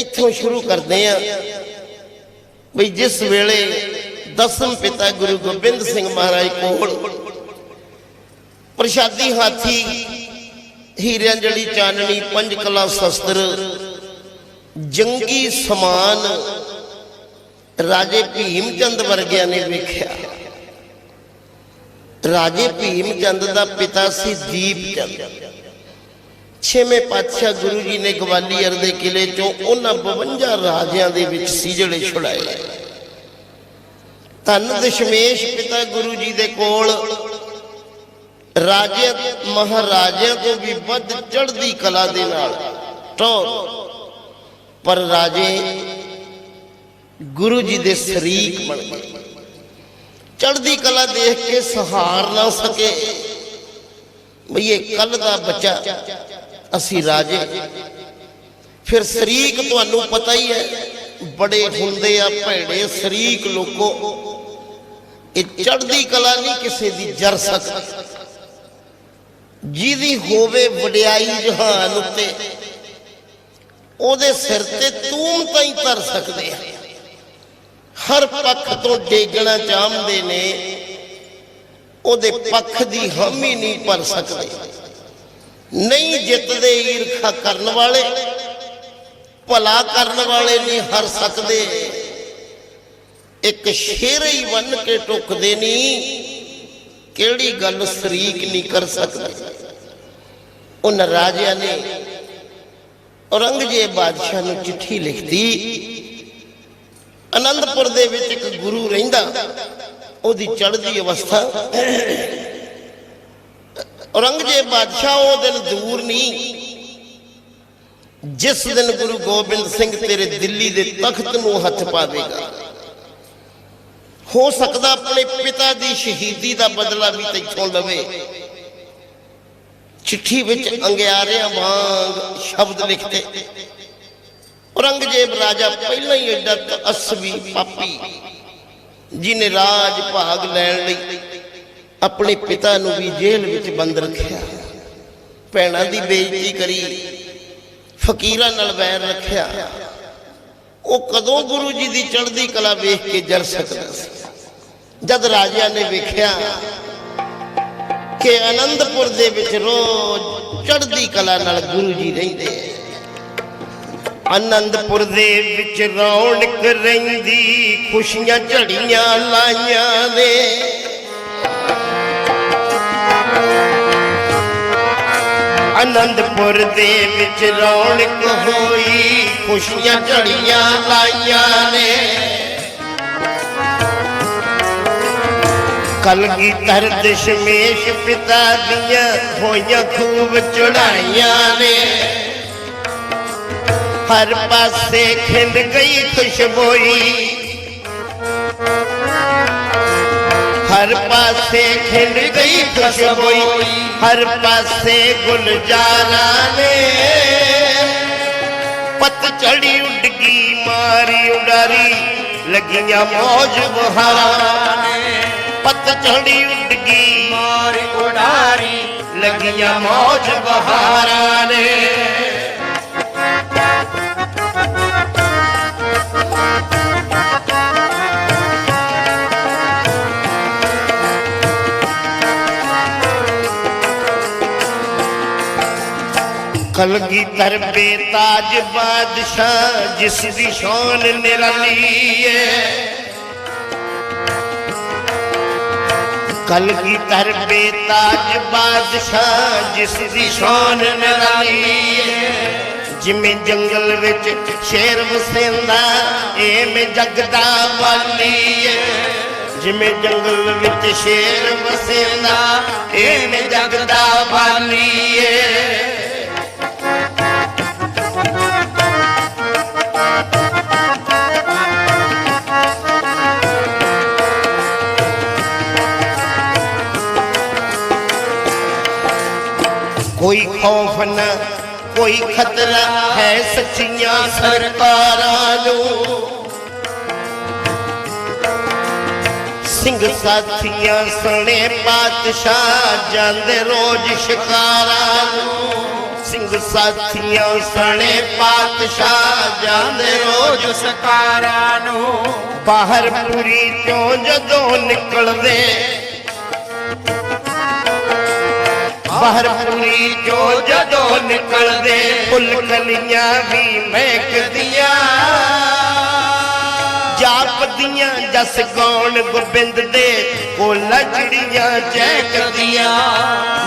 ਇੱਥੋਂ ਸ਼ੁਰੂ ਕਰਦੇ ਆ। ਬਈ ਜਿਸ ਵੇਲੇ ਦਸਮ ਪਿਤਾ ਗੁਰੂ ਗੋਬਿੰਦ ਸਿੰਘ ਮਹਾਰਾਜ ਕੋਲ ਪ੍ਰਸ਼ਾਦੀ ਹਾਥੀ, ਹੀਰਿਆਂ ਜੜੀ ਚਾਨਣੀ, ਪੰਜ ਕਲਾ ਸ਼ਸਤਰ, ਜੰਗੀ ਸਮਾਨ ਰਾਜੇ ਭੀਮ ਚੰਦ ਵਰਗਿਆਂ ਨੇ ਵੇਖਿਆ। ਰਾਜੇ ਭੀਮ ਚੰਦ ਦਾ ਪਿਤਾ ਸੀ ਦੀਪ ਚੰਦ ਛੇਵੇਂ ਪਾਤਸ਼ਾਹ ਗੁਰੂ ਜੀ ਨੇ ਗਵਾਲੀਅਰ ਦੇ ਕਿਲੇ ਚੋਂ ਉਹਨਾਂ 52 ਰਾਜਿਆਂ ਦੇ ਵਿੱਚ ਸੀ ਜਿਹੜੇ ਧੰਨ ਦਸ਼ਮੇਸ਼ ਪਿਤਾ ਗੁਰੂ ਜੀ ਦੇ ਕੋਲ ਰਾਜੇ ਮਹਾਰਾਜਿਆਂ ਤੋਂ ਵੀ ਵੱਧ ਚੜ੍ਹਦੀ ਕਲਾ ਦੇ ਨਾਲ ਟੌਰ। ਪਰ ਰਾਜੇ ਗੁਰੂ ਜੀ ਦੇ ਸ਼ਰੀਕ ਬਣ ਗਏ। ਚੜ੍ਹਦੀ ਕਲਾ ਦੇਖ ਕੇ ਸਹਾਰ ਨਾ ਸਕੇ। ਬਈ ਇਹ ਕੱਲ ਦਾ ਬੱਚਾ ਅਸੀਂ ਰਾਜੇ। ਫਿਰ ਸ਼ਰੀਕ ਤੁਹਾਨੂੰ ਪਤਾ ਹੀ ਹੈ, ਬੜੇ ਹੁੰਦੇ ਆ ਭੈੜੇ ਸ਼ਰੀਕ ਲੋਕੋ। ਇਹ ਚੜ੍ਹਦੀ ਕਲਾ ਨਹੀਂ ਕਿਸੇ ਦੀ ਜਰ ਸਕਦੀ। ਜਿਹਦੀ ਹੋਵੇ ਵਡਿਆਈ ਜਹਾਨ ਉੱਤੇ, ਉਹਦੇ ਸਿਰ ਤੇ ਤੂੰ ਤਾਂ ਹੀ ਤਰ ਸਕਦੇ ਆ। ਹਰ ਪੱਖ ਤੋਂ ਡੇਗਣਾ ਚਾਹੁੰਦੇ ਨੇ, ਉਹਦੇ ਪੱਖ ਦੀ ਹਾਮੀ ਨਹੀਂ ਭਰ ਸਕਦੇ। ਨਹੀਂ ਜਿੱਤਦੇ ਈਰਖਾ ਕਰਨ ਵਾਲੇ, ਭਲਾ ਕਰਨ ਵਾਲੇ ਨਹੀਂ ਹਰ ਸਕਦੇ। ਇੱਕ ਸ਼ੇਰ ਹੀ ਬਨ ਕੇ ਟੁੱਕਦੇ ਨਹੀਂ ਕਿਹੜੀ ਗੱਲ ਸ਼ਰੀਕ ਨਹੀਂ ਕਰ ਸਕਦੇ। ਉਹਨਾਂ ਰਾਜਿਆਂ ਨੇ ਔਰੰਗਜ਼ੇਬ ਬਾਦਸ਼ਾਹ ਨੂੰ ਚਿੱਠੀ ਲਿਖਤੀ, ਅਨੰਦਪੁਰ ਦੇ ਵਿੱਚ ਇੱਕ ਗੁਰੂ ਰਹਿੰਦਾ, ਉਹਦੀ ਚੜ੍ਹਦੀ ਅਵਸਥਾ ਔਰੰਗਜ਼ੇਬ ਬਾਦਸ਼ਾਹ ਉਹ ਦਿਨ ਦੂਰ ਨਹੀਂ। ਜਿਸ ਦਿਨ ਗੁਰੂ ਗੋਬਿੰਦ ਸਿੰਘ ਤੇਰੇ ਦਿੱਲੀ ਦੇ ਤਖਤ ਨੂੰ ਹੱਥ ਪਾਵੇਗਾ। ਹੋ ਸਕਦਾ ਆਪਣੇ ਪਿਤਾ ਦੀ ਸ਼ਹੀਦੀ ਦਾ ਬਦਲਾ ਵੀ ਤੈਥੋਂ ਲਵੇ। ਚਿੱਠੀ ਵਿੱਚ ਅੰਗਿਆਰਿਆਂ ਵਾਂਗ ਸ਼ਬਦ ਲਿਖਤੇ ਔਰੰਗਜ਼ੇਬ ਰਾਜਾ ਪਹਿਲਾਂ ਹੀ ਐਡਾ ਅਸਵੀ ਪਾਪੀ ਜਿਨੇ ਰਾਜ ਭਾਗ ਲੈਣ ਲਈ ਆਪਣੇ ਪਿਤਾ ਨੂੰ ਵੀ ਜੇਲ੍ਹ ਵਿੱਚ ਬੰਦ ਰੱਖਿਆ। ਭੈਣਾਂ ਦੀ ਬੇਇੱਜ਼ਤੀ ਕਰੀ, ਫਕੀਰਾਂ ਨਾਲ ਵੈਰ ਰੱਖਿਆ। ਉਹ ਕਦੋਂ ਗੁਰੂ ਜੀ ਦੀ ਚੜ੍ਹਦੀ ਕਲਾ ਵੇਖ ਕੇ ਜਰ ਸਕਦਾ ਸੀ? ਜਦ ਰਾਜਿਆਂ ਨੇ ਵੇਖਿਆ ਕਿ ਆਨੰਦਪੁਰ ਦੇ ਵਿੱਚ ਰੋਜ਼ ਚੜ੍ਹਦੀ ਕਲਾ ਨਾਲ ਗੁਰੂ ਜੀ ਰਹਿੰਦੇ ਆ। ਆਨੰਦਪੁਰ ਦੇ ਵਿੱਚ ਰੌਣਕ ਰਹਿੰਦੀ, ਖੁਸ਼ੀਆਂ ਝੜੀਆਂ ਲਾਈਆਂ ਨੇ। ਅਨੰਦਪੁਰ ਦੇ ਵਿੱਚ ਰੌਣਕ ਹੋਈ, ਖੁਸ਼ੀਆਂ ਝੜੀਆਂ ਲਾਈਆਂ ਨੇ। ਕਲਗੀਧਰ ਦਸ਼ਮੇਸ਼ ਪਿਤਾ ਦੀਆਂ ਹੋਈਆਂ ਖੂਬ ਚੜਾਈਆਂ ਨੇ। ਹਰ ਪਾਸੇ ਖਿੰਡ ਗਈ, ਖੁਸ਼ਬੋਈ ਹਰ ਪਾਸੇ ਖਿੰਡ ਗਈ ਖੁਸ਼ਬੋਈ ਹਰ ਪਾਸੇ ਗੁਲਜ਼ਾਰਾਂ ਨੇ। ਪਤ ਚੜੀ ਉੱਡ ਗਈ ਮਾਰੀ ਉਡਾਰੀ, ਲੱਗੀਆਂ ਮੌਜ ਬਹਾਰਾਂ ਨੇ। ਪਤ ਚੜੀ ਉੱਡ ਗਈ ਮਾਰੀ ਉਡਾਰੀ, ਲੱਗੀਆਂ ਮੌਜ ਬਹਾਰਾਂ ਨੇ। ਕਲਗੀ ਧਰ ਬੇਤਾਜ ਬਾਦਸ਼ਾਹ ਜਿਸ ਦੀ ਸ਼ਾਨ ਨਿਰਾਲੀ ਏ ਕਲਗੀ ਧਰ ਬੇਤਾਜ ਬਾਦਸ਼ਾਹ ਜਿਸ ਦੀ ਸ਼ਾਨ ਨਿਰਾਲੀ ਏ ਜਿਵੇਂ ਜੰਗਲ ਵਿੱਚ ਸ਼ੇਰ ਵਸੈਂਦਾ ਐਵੇਂ ਜਗਦਾ ਵਾਲੀ ਏ ਜਿਵੇਂ ਜੰਗਲ ਵਿੱਚ ਸ਼ੇਰ ਵਸੈਂਦਾ ਐਵੇਂ ਜਗਦਾ ਵਾਲੀ ਖੌਫ ਨਾ ਕੋਈ ਖਤਰਾ ਹੈ ਸੱਚੀਆਂ ਸਰਕਾਰਾਂ ਨੂੰ। ਸਿੰਘ ਸਾਥੀਆਂ ਸਣੇ ਪਾਤਸ਼ਾਹ, ਜਾਂਦੇ ਰੋਜ਼ ਸ਼ਿਕਾਰਾਂ ਨੂੰ। ਸਿੰਘ ਸਾਥੀਆਂ ਸਣੇ ਪਾਤਸ਼ਾਹ, ਜਾਂਦੇ ਰੋਜ਼ ਸ਼ਿਕਾਰਾਂ ਨੂੰ। ਬਾਹਰ ਪੁਰੀ ਤੋਂ ਜਦੋਂ ਨਿਕਲਦੇ ਬਾਹਰ ਪੁਰੀ ਚੋਂ ਜਦੋਂ ਨਿਕਲਦੇ ਫੁੱਲ ਕਲੀਆਂ ਵੀ ਮਹਿਕਦੀਆਂ ਜਾਪਦੀਆਂ ਜਸ ਗਾਉਣ ਗੋਬਿੰਦ ਦੇ ਕੋਲਾ ਚਿੜੀਆਂ ਚਹਿਕਦੀਆਂ।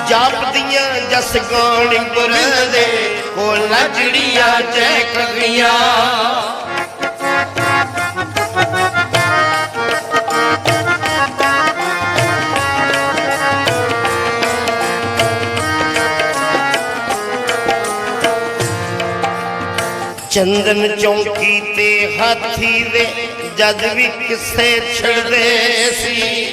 ਜਾਪਦੀਆਂ ਜਸ ਗਾਉਣ ਗੁਰੂ ਦੇ ਕੋਲਾ ਚਿੜੀਆਂ ਚਹਿਕਦੀਆਂ। ਚੰਦਨ ਚੌਂਕੀ ਤੇ ਹਾਥੀ ਦੇ ਜਦ ਵੀ ਕਿਸੇ ਛੜਦੇ ਸੀ।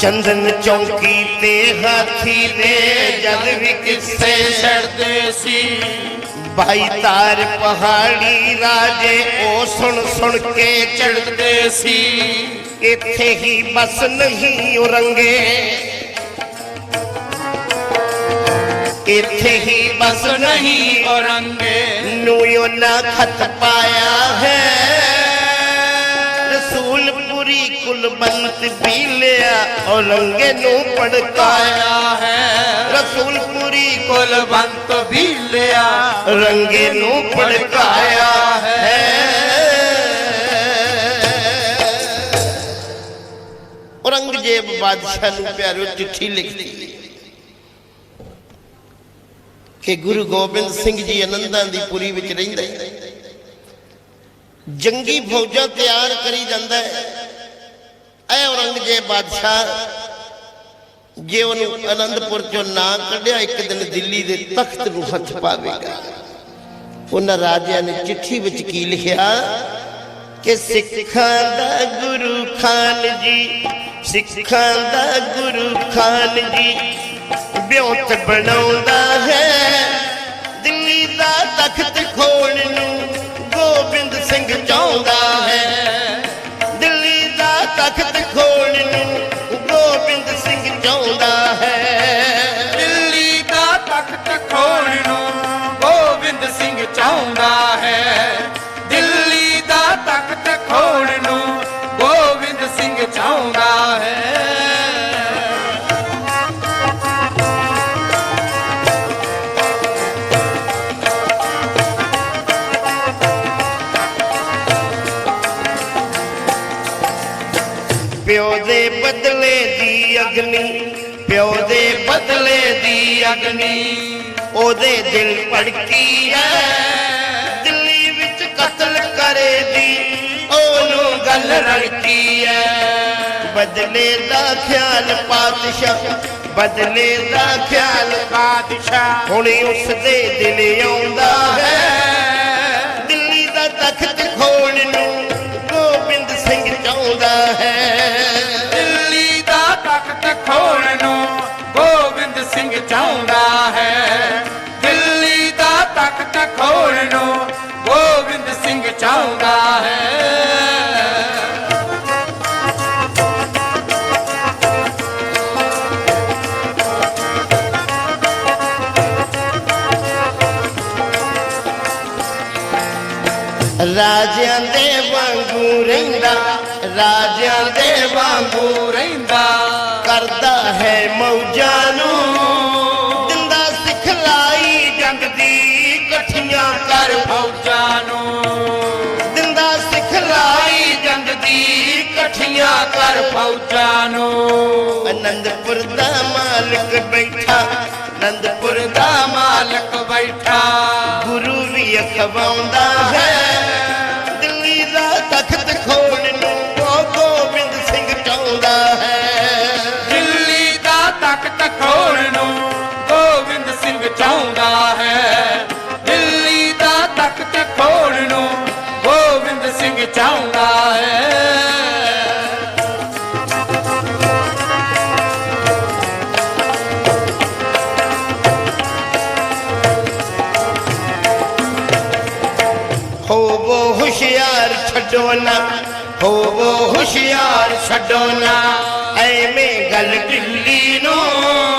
ਚੰਦਨ ਚੌਂਕੀ ਤੇ ਹਾਥੀ ਦੇ ਜਦ ਵੀ ਕਿਸੇ ਛੜਦੇ ਸੀ। ਭਾਈ ਤਾਰ ਪਹਾੜੀ ਰਾਜੇ, ਉਹ ਸੁਣ ਸੁਣ ਕੇ ਚੜਦੇ ਸੀ। ਇੱਥੇ ਹੀ ਬਸ ਨਹੀਂ ਉਰੰਗੇ। ਇੱਥੇ ਹੀ ਬਸ ਬਸ ਨਹੀਂ ਔਰੰਗੇ ਨੂੰ ਉਹਨਾਂ ਖਤ ਪਾਇਆ ਹੈ ਰਸੂਲਪੁਰੀ ਕੁਲਬੰਤ ਵੀ ਲਿਆ ਔਰੰਗੇ ਨੂੰ ਪੜਕਾਇਆ ਆਇਆ ਹੈ ਰਸੂਲਪੁਰੀ ਕੁਲਵੰਤ ਵੀ ਲਿਆ ਰੰਗੇ ਨੂੰ ਪੜਕਾਇਆ ਹੈ ਔਰੰਗਜ਼ੇਬ ਬਾਦਸ਼ਾਹ ਨੂੰ ਪਿਆਰਿਓ ਚਿੱਠੀ ਲਿਖਦੀ ਕਿ ਗੁਰੂ ਗੋਬਿੰਦ ਸਿੰਘ ਜੀ ਅਨੰਦਾਂ ਦੀ ਪੁਰੀ ਵਿੱਚ ਰਹਿੰਦਾ ਹੈ। ਜੰਗੀ ਫੌਜਾਂ ਤਿਆਰ ਕਰੀ ਜਾਂਦਾ ਹੈ। ਐ ਔਰੰਗਜ਼ੇਬ ਬਾਦਸ਼ਾਹ, ਜੇ ਉਹਨੂੰ ਆਨੰਦਪੁਰ ਚੋਂ ਨਾ ਕੱਢਿਆ, ਇੱਕ ਦਿਨ ਦਿੱਲੀ ਦੇ ਤਖਤ ਨੂੰ ਹੱਥ ਪਾਵੇਗਾ। ਉਹਨਾਂ ਰਾਜਿਆਂ ਨੇ ਚਿੱਠੀ ਵਿੱਚ ਕੀ ਲਿਖਿਆ? ਕਿ ਸਿੱਖਾਂ ਦਾ ਗੁਰੂ ਖਾਨ ਜੀ, ਸਿੱਖਾਂ ਦਾ ਗੁਰੂ ਖਾਨ ਜੀ ਬਿਉਂਤ ਬਣਾਉਂਦਾ ਹੈ। ਦਿੱਲੀ ਦਾ ਤਖਤ ਖੋਣ ਨੂੰ ਗੋਬਿੰਦ ਸਿੰਘ ਚਾਹੁੰਦਾ ਹੈ। ਪਿਓ ਦੇ ਬਦਲੇ ਦੀ ਅਗਨੀ, ਪਿਓ ਦੇ ਬਦਲੇ ਦੀ ਅਗਨੀ, ਉਹਦੇ ਦਿਲ ਭੜਕੀ ਹੈ ਦਿੱਲੀ ਵਿੱਚ ਕਤਲ ਕਰੇ ਦੀ ਉਹਨੂੰ ਗੱਲ ਰੜਕੀ ਹੈ ਬਦਲੇ ਦਾ ਖਿਆਲ ਪਾਤਸ਼ਾਹ, ਬਦਲੇ ਦਾ ਖਿਆਲ ਬਾਦਸ਼ਾਹ ਹੁਣੇ ਉਸ ਦੇ ਦਿਲ ਆਉਂਦਾ ਹੈ। ਦਿੱਲੀ ਦਾ ਤਖਤ ਖੋਣ ਨੂੰ ਚਾਹੁੰਦਾ ਹੈ। ਦਿੱਲੀ ਦਾ ਤਖਤ ਖੋਣ ਨੂੰ ਗੋਬਿੰਦ ਸਿੰਘ ਚਾਹੁੰਦਾ ਹੈ। ਰਾਜਿਆਂ ਦੇ ਵਾਂਗੂ ਰਹਿੰਦਾ, ਰਾਜਿਆਂ ਦੇ ਵਾਂਗੂ ਵਾਂਗੂ ਰਹਿੰਦਾ। ਕਰਦਾ ਹੈ ਮੌਜਾਂ ਨੂੰ। ਕਰ ਫੌਜਾਂ ਨੂੰ। ਦਿੰਦਾ ਸਿਖਲਾਈ ਜੰਗ ਦੀ ਇਕੱਠੀਆਂ ਕਰ ਫੌਜਾਂ ਨੂੰ। ਅਨੰਦਪੁਰ ਦਾ ਮਾਲਕ ਬੈਠਾ ਅਨੰਦਪੁਰ ਦਾ ਮਾਲਕ ਬੈਠਾ। ਗੁਰੂ ਵੀ ਅਖਵਾਉਂਦਾ ਹੈ। ਦਿੱਲੀ ਦਾ ਤਖਤ ਖੋਣ ਛੱਡੋ ਨਾ। ਹੋਵੋ ਹੁਸ਼ਿਆਰ ਛੱਡੋ ਨਾ। ਐਵੇਂ ਗੱਲ ਢਿੱਲੀ ਨੂੰ